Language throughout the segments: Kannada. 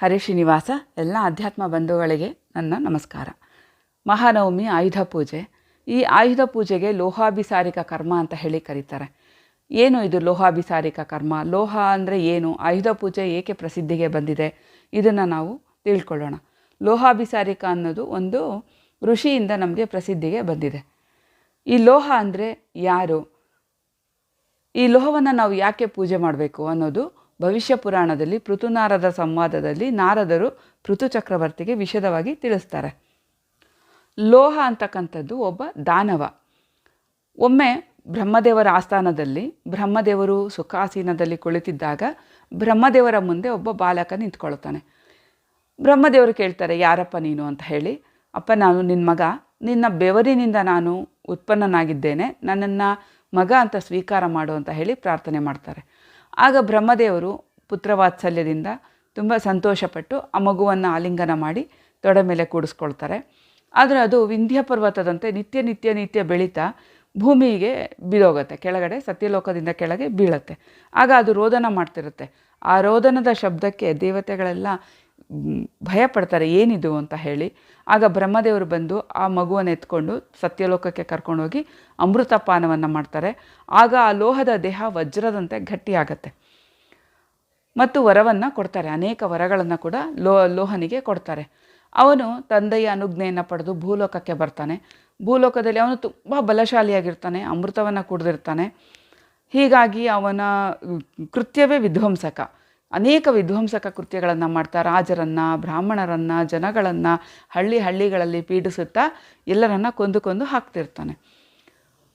ಹರೇ ಶ್ರೀನಿವಾಸ, ಎಲ್ಲ ಅಧ್ಯಾತ್ಮ ಬಂಧುಗಳಿಗೆ ನನ್ನ ನಮಸ್ಕಾರ. ಮಹಾನವಮಿ, ಆಯುಧ ಪೂಜೆ. ಈ ಆಯುಧ ಪೂಜೆಗೆ ಲೋಹಾಭಿಸಾರಿಕ ಕರ್ಮ ಅಂತ ಹೇಳಿ ಕರೀತಾರೆ. ಏನು ಇದು ಲೋಹಾಭಿಸಾರಿಕ ಕರ್ಮ? ಲೋಹ ಅಂದರೆ ಏನು? ಆಯುಧ ಪೂಜೆ ಏಕೆ ಪ್ರಸಿದ್ಧಿಗೆ ಬಂದಿದೆ? ಇದನ್ನು ನಾವು ತಿಳ್ಕೊಳ್ಳೋಣ. ಲೋಹಾಭಿಸಾರಿಕ ಅನ್ನೋದು ಒಂದು ಋಷಿಯಿಂದ ನಮಗೆ ಪ್ರಸಿದ್ಧಿಗೆ ಬಂದಿದೆ. ಈ ಲೋಹ ಅಂದರೆ ಯಾರು? ಈ ಲೋಹವನ್ನು ನಾವು ಯಾಕೆ ಪೂಜೆ ಮಾಡಬೇಕು ಅನ್ನೋದು ಭವಿಷ್ಯ ಪುರಾಣದಲ್ಲಿ ಪೃಥುನಾರದ ಸಂವಾದದಲ್ಲಿ ನಾರದರು ಪೃಥು ಚಕ್ರವರ್ತಿಗೆ ವಿಷದವಾಗಿ ತಿಳಿಸ್ತಾರೆ. ಲೋಹ ಅಂತಕ್ಕಂಥದ್ದು ಒಬ್ಬ ದಾನವ. ಒಮ್ಮೆ ಬ್ರಹ್ಮದೇವರ ಆಸ್ಥಾನದಲ್ಲಿ, ಬ್ರಹ್ಮದೇವರು ಸುಖಾಸೀನದಲ್ಲಿ ಕುಳಿತಿದ್ದಾಗ ಬ್ರಹ್ಮದೇವರ ಮುಂದೆ ಒಬ್ಬ ಬಾಲಕ ನಿಂತ್ಕೊಳ್ತಾನೆ. ಬ್ರಹ್ಮದೇವರು ಕೇಳ್ತಾರೆ, ಯಾರಪ್ಪ ನೀನು? ಅಂತ ಹೇಳಿ, ಅಪ್ಪ, ನಾನು ನಿನ್ನ ಮಗ. ನಿನ್ನ ಬೆವರಿನಿಂದ ನಾನು ಉತ್ಪನ್ನನಾಗಿದ್ದೇನೆ. ನನ್ನನ್ನು ಮಗ ಅಂತ ಸ್ವೀಕಾರ ಮಾಡು ಅಂತ ಹೇಳಿ ಪ್ರಾರ್ಥನೆ ಮಾಡ್ತಾರೆ. ಆಗ ಬ್ರಹ್ಮದೇವರು ಪುತ್ರವಾತ್ಸಲ್ಯದಿಂದ ತುಂಬ ಸಂತೋಷಪಟ್ಟು ಆ ಮಗುವನ್ನು ಆಲಿಂಗನ ಮಾಡಿ ತೊಡೆ ಮೇಲೆ ಕೂಡಿಸ್ಕೊಳ್ತಾರೆ. ಆದರೆ ಅದು ವಿಂಧ್ಯ ಪರ್ವತದಂತೆ ನಿತ್ಯ ನಿತ್ಯ ನಿತ್ಯ ಬೆಳೀತಾ ಭೂಮಿಗೆ ಬೀಳೋಗುತ್ತೆ ಕೆಳಗಡೆ ಸತ್ಯಲೋಕದಿಂದ ಕೆಳಗೆ ಬೀಳುತ್ತೆ. ಆಗ ಅದು ರೋದನ ಮಾಡ್ತಿರುತ್ತೆ. ಆ ರೋದನದ ಶಬ್ದಕ್ಕೆ ದೇವತೆಗಳೆಲ್ಲ ಮ್, ಭಯ ಪಡ್ತಾರೆ ಏನಿದು ಅಂತ ಹೇಳಿ ಆಗ ಬ್ರಹ್ಮದೇವರು ಬಂದು ಆ ಮಗುವನ್ನು ಎತ್ಕೊಂಡು ಸತ್ಯಲೋಕಕ್ಕೆ ಕರ್ಕೊಂಡೋಗಿ ಅಮೃತಪಾನವನ್ನು ಮಾಡ್ತಾರೆ. ಆಗ ಆ ಲೋಹದ ದೇಹ ವಜ್ರದಂತೆ ಗಟ್ಟಿಯಾಗತ್ತೆ ಮತ್ತು ವರವನ್ನು ಕೊಡ್ತಾರೆ ಅನೇಕ ವರಗಳನ್ನು ಕೂಡ ಲೋ ಲೋಹನಿಗೆ ಕೊಡ್ತಾರೆ. ಅವನು ತಂದೆಯ ಅನುಜ್ಞೆಯನ್ನು ಪಡೆದು ಭೂಲೋಕಕ್ಕೆ ಬರ್ತಾನೆ. ಭೂಲೋಕದಲ್ಲಿ ಅವನು ತುಂಬ ಬಲಶಾಲಿಯಾಗಿರ್ತಾನೆ ಅಮೃತವನ್ನು ಕುಡಿದಿರ್ತಾನೆ. ಹೀಗಾಗಿ ಅವನ ಕೃತ್ಯವೇ ವಿಧ್ವಂಸಕ. ಅನೇಕ ವಿಧ್ವಂಸಕ ಕೃತ್ಯಗಳನ್ನು ಮಾಡ್ತಾ, ರಾಜರನ್ನು, ಬ್ರಾಹ್ಮಣರನ್ನು, ಜನಗಳನ್ನು ಹಳ್ಳಿ ಹಳ್ಳಿಗಳಲ್ಲಿ ಪೀಡಿಸುತ್ತಾ ಎಲ್ಲರನ್ನ ಕೊಂದು ಕೊಂದು ಹಾಕ್ತಿರ್ತಾನೆ.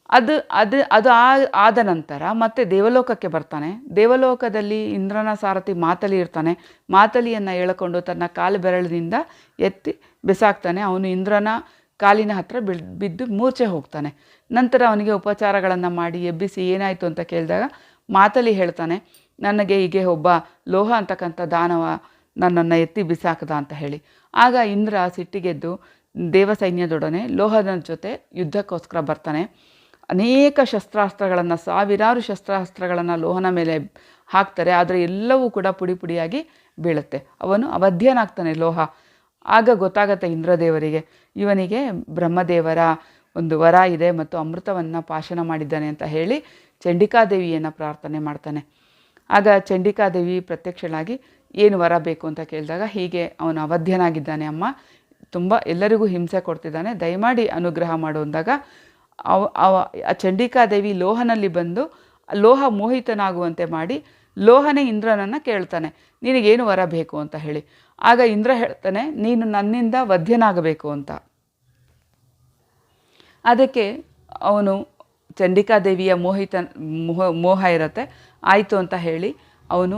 ಅದು ಅದು ಅದು ಆದ ನಂತರ ಮತ್ತೆ ದೇವಲೋಕಕ್ಕೆ ಬರ್ತಾನೆ. ದೇವಲೋಕದಲ್ಲಿ ಇಂದ್ರನ ಸಾರಥಿ ಮಾತಲಿ ಇರ್ತಾನೆ. ಮಾತಲಿಯನ್ನು ಎಳ್ಕೊಂಡು ತನ್ನ ಕಾಲು ಬೆರಳಿನಿಂದ ಎತ್ತಿ ಬಿಸಾಕ್ತಾನೆ. ಅವನು ಇಂದ್ರನ ಕಾಲಿನ ಹತ್ರ ಬಿಳ್, ಬಿದ್ದು ಮೂರ್ಛೆ ಹೋಗ್ತಾನೆ. ನಂತರ ಅವನಿಗೆ ಉಪಚಾರಗಳನ್ನು ಮಾಡಿ ಎಬ್ಬಿಸಿ ಏನಾಯಿತು ಅಂತ ಕೇಳಿದಾಗ ಮಾತಲಿ ಹೇಳ್ತಾನೆ. ನನಗೆ ಹೀಗೆ ಒಬ್ಬ ಲೋಹ ಅಂತಕ್ಕಂಥ ದಾನವ ನನ್ನನ್ನು ಎತ್ತಿ ಬಿಸಾಕದ ಅಂತ ಹೇಳಿ. ಆಗ ಇಂದ್ರ ಸಿಟ್ಟಿಗೆದ್ದು ದೇವಸೈನ್ಯದೊಡನೆ ಲೋಹದ ಜೊತೆ ಯುದ್ಧಕ್ಕೋಸ್ಕರ ಬರ್ತಾನೆ. ಅನೇಕ ಶಸ್ತ್ರಾಸ್ತ್ರಗಳನ್ನು, ಸಾವಿರಾರು ಶಸ್ತ್ರಾಸ್ತ್ರಗಳನ್ನು ಲೋಹನ ಮೇಲೆ ಹಾಕ್ತಾರೆ. ಆದರೆ ಎಲ್ಲವೂ ಕೂಡ ಪುಡಿ ಪುಡಿಯಾಗಿ ಬೀಳುತ್ತೆ. ಅವನು ಅವಧ್ಯನಾಗ್ತಾನೆ ಲೋಹ. ಆಗ ಗೊತ್ತಾಗತ್ತೆ ಇಂದ್ರದೇವರಿಗೆ, ಇವನಿಗೆ ಬ್ರಹ್ಮದೇವರ ಒಂದು ವರ ಇದೆ ಮತ್ತು ಅಮೃತವನ್ನು ಪಾಶನ ಮಾಡಿದ್ದಾನೆ ಅಂತ ಹೇಳಿ ಚಂಡಿಕಾದೇವಿಯನ್ನು ಪ್ರಾರ್ಥನೆ ಮಾಡ್ತಾನೆ. ಆಗ ಚಂಡಿಕಾದೇವಿ ಪ್ರತ್ಯಕ್ಷಳಾಗಿ ಏನು ವರ ಬೇಕು ಅಂತ ಕೇಳಿದಾಗ ಹೀಗೆ ಅವನು ಅವಧ್ಯನಾಗಿದ್ದಾನೆ ಅಮ್ಮ. ತುಂಬ ಎಲ್ಲರಿಗೂ ಹಿಂಸೆ ಕೊಡ್ತಿದ್ದಾನೆ. ದಯಮಾಡಿ ಅನುಗ್ರಹ ಮಾಡು ಅಂದಾಗ ಅವ ಅವ, ಆ ಚಂಡಿಕಾದೇವಿ ಲೋಹನಲ್ಲಿ ಬಂದು ಲೋಹ ಮೋಹಿತನಾಗುವಂತೆ ಮಾಡಿ ಲೋಹನೇ ಇಂದ್ರನನ್ನು ಕೇಳ್ತಾನೆ. ನಿನಗೇನು ವರ ಬೇಕು ಅಂತ ಹೇಳಿ. ಆಗ ಇಂದ್ರ ಹೇಳ್ತಾನೆ, ನೀನು ನನ್ನಿಂದ ವಧ್ಯನಾಗಬೇಕು ಅಂತ. ಅದಕ್ಕೆ ಅವನು ಚಂಡಿಕಾದೇವಿಯ ಮೋಹಿತ, ಮೋಹ ಮೋಹ ಇರುತ್ತೆ. ಆಯಿತು ಅಂತ ಹೇಳಿ ಅವನು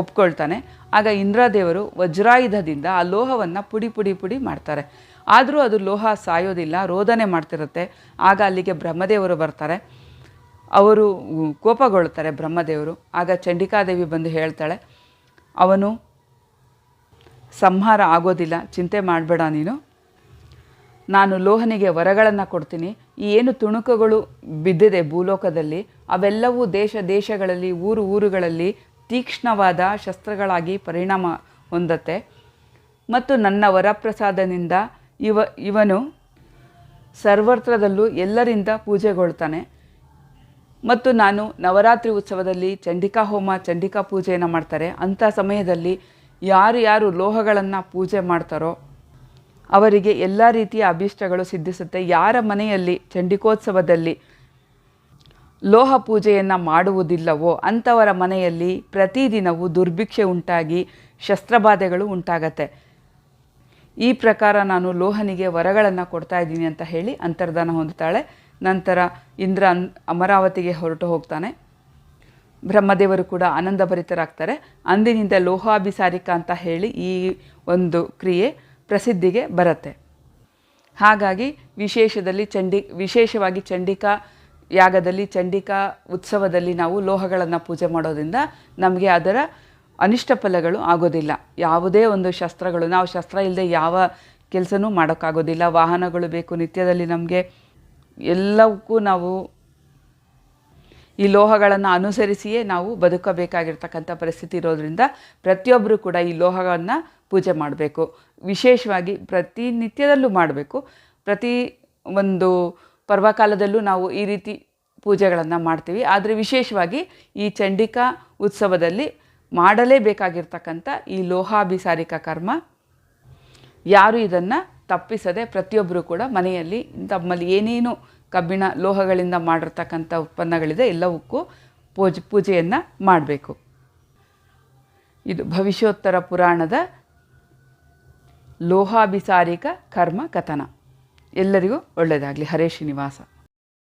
ಒಪ್ಕೊಳ್ತಾನೆ. ಆಗ ಇಂದ್ರದೇವರು ವಜ್ರಾಯುಧದಿಂದ ಆ ಲೋಹವನ್ನು ಪುಡಿ ಪುಡಿ ಪುಡಿ ಮಾಡ್ತಾರೆ. ಆದರೂ ಅದು ಲೋಹ ಸಾಯೋದಿಲ್ಲ ರೋದನೆ ಮಾಡ್ತಿರುತ್ತೆ. ಆಗ ಅಲ್ಲಿಗೆ ಬ್ರಹ್ಮದೇವರು ಬರ್ತಾರೆ. ಅವರು ಕೋಪಗೊಳ್ತಾರೆ ಬ್ರಹ್ಮದೇವರು. ಆಗ ಚಂಡಿಕಾದೇವಿ ಬಂದು ಹೇಳ್ತಾಳೆ, ಅವನು, ಸಂಹಾರ ಆಗೋದಿಲ್ಲ, ಚಿಂತೆ ಮಾಡಬೇಡ ನೀನು. ನಾನು ಲೋಹನಿಗೆ ವರಗಳನ್ನು ಕೊಡ್ತೀನಿ. ಈ ಏನು ತುಣುಕುಗಳು ಬಿದ್ದಿದೆ ಭೂಲೋಕದಲ್ಲಿ, ಅವೆಲ್ಲವೂ ದೇಶ ದೇಶಗಳಲ್ಲಿ, ಊರು ಊರುಗಳಲ್ಲಿ ತೀಕ್ಷ್ಣವಾದ ಶಸ್ತ್ರಗಳಾಗಿ ಪರಿಣಾಮ ಹೊಂದತ್ತೆ. ಮತ್ತು ನನ್ನ ವರಪ್ರಸಾದನಿಂದ ಇವ, ಇವನು ಸರ್ವತ್ರದಲ್ಲೂ ಎಲ್ಲರಿಂದ ಪೂಜೆಗೊಳ್ತಾನೆ. ಮತ್ತು ನಾನು ನವರಾತ್ರಿ ಉತ್ಸವದಲ್ಲಿ ಚಂಡಿಕಾ ಹೋಮ, ಚಂಡಿಕಾ ಪೂಜೆಯನ್ನು ಮಾಡ್ತಾರೆ. ಅಂಥ ಸಮಯದಲ್ಲಿ ಯಾರು ಯಾರು ಲೋಹಗಳನ್ನು ಪೂಜೆ ಮಾಡ್ತಾರೋ ಅವರಿಗೆ ಎಲ್ಲ ರೀತಿಯ ಅಭೀಷ್ಟಗಳು ಸಿದ್ಧಿಸುತ್ತೆ. ಯಾರ ಮನೆಯಲ್ಲಿ ಚಂಡಿಕೋತ್ಸವದಲ್ಲಿ ಲೋಹ ಪೂಜೆಯನ್ನು ಮಾಡುವುದಿಲ್ಲವೋ ಅಂಥವರ ಮನೆಯಲ್ಲಿ ಪ್ರತಿದಿನವೂ ದುರ್ಭಿಕ್ಷೆ ಉಂಟಾಗಿ ಶಸ್ತ್ರಬಾಧೆಗಳು ಉಂಟಾಗತ್ತೆ. ಈ ಪ್ರಕಾರ ನಾನು ಲೋಹನಿಗೆ ವರಗಳನ್ನು ಕೊಡ್ತಾ ಇದ್ದೀನಿ ಅಂತ ಹೇಳಿ ಅಂತರ್ಧಾನ ಹೊಂದುತ್ತಾಳೆ. ನಂತರ ಇಂದ್ರ ಅಮರಾವತಿಗೆ ಹೊರಟು ಹೋಗ್ತಾನೆ. ಬ್ರಹ್ಮದೇವರು ಕೂಡ ಆನಂದಭರಿತರಾಗ್ತಾರೆ. ಅಂದಿನಿಂದ ಲೋಹಾಭಿಸಾರಿಕ ಅಂತ ಹೇಳಿ ಈ ಒಂದು ಕ್ರಿಯೆ ಪ್ರಸಿದ್ಧಿಗೆ ಬರುತ್ತೆ. ಹಾಗಾಗಿ ವಿಶೇಷದಲ್ಲಿ ಚಂಡಿ, ವಿಶೇಷವಾಗಿ ಚಂಡಿಕಾ ಯಾಗದಲ್ಲಿ, ಚಂಡಿಕಾ ಉತ್ಸವದಲ್ಲಿ ನಾವು ಲೋಹಗಳನ್ನು ಪೂಜೆ ಮಾಡೋದ್ರಿಂದ ನಮಗೆ ಅದರ ಅನಿಷ್ಟ ಫಲಗಳು ಆಗೋದಿಲ್ಲ. ಯಾವುದೇ ಒಂದು ಶಸ್ತ್ರಗಳು, ನಾವು ಶಸ್ತ್ರ ಇಲ್ಲದೆ ಯಾವ ಕೆಲಸನೂ ಮಾಡೋಕ್ಕಾಗೋದಿಲ್ಲ. ವಾಹನಗಳು ಬೇಕು, ನಿತ್ಯದಲ್ಲಿ ನಮಗೆ ಎಲ್ಲವಕ್ಕೂ ನಾವು ಈ ಲೋಹಗಳನ್ನು ಅನುಸರಿಸಿಯೇ ನಾವು ಬದುಕಬೇಕಾಗಿರ್ತಕ್ಕಂಥ ಪರಿಸ್ಥಿತಿ ಇರೋದ್ರಿಂದ ಪ್ರತಿಯೊಬ್ಬರೂ ಕೂಡ ಈ ಲೋಹವನ್ನು ಪೂಜೆ ಮಾಡಬೇಕು. ವಿಶೇಷವಾಗಿ ಪ್ರತಿನಿತ್ಯದಲ್ಲೂ ಮಾಡಬೇಕು. ಪ್ರತಿ ಒಂದು ಪರ್ವಕಾಲದಲ್ಲೂ ನಾವು ಈ ರೀತಿ ಪೂಜೆಗಳನ್ನು ಮಾಡ್ತೀವಿ. ಆದರೆ ವಿಶೇಷವಾಗಿ ಈ ಚಂಡಿಕಾ ಉತ್ಸವದಲ್ಲಿ ಮಾಡಲೇಬೇಕಾಗಿರ್ತಕ್ಕಂಥ ಈ ಲೋಹಾಭಿಸಾರಿಕ ಕರ್ಮ, ಯಾರು ಇದನ್ನು ತಪ್ಪಿಸದೆ ಪ್ರತಿಯೊಬ್ಬರು ಕೂಡ ಮನೆಯಲ್ಲಿ ತಮ್ಮಲ್ಲಿ ಏನೇನು ಕಬ್ಬಿಣ ಲೋಹಗಳಿಂದ ಮಾಡಿರ್ತಕ್ಕಂಥ ಉತ್ಪನ್ನಗಳಿದೆ ಎಲ್ಲವಕ್ಕೂ ಪೂಜೆ, ಪೂಜೆಯನ್ನು ಮಾಡಬೇಕು. ಇದು ಭವಿಷ್ಯೋತ್ತರ ಪುರಾಣದ ಲೋಹಾಭಿಸಾರಿಕ ಕರ್ಮ ಕಥನ. ಎಲ್ಲರಿಗೂ ಒಳ್ಳೆಯದಾಗಲಿ. ಹರೇ ಶ್ರೀನಿವಾಸ.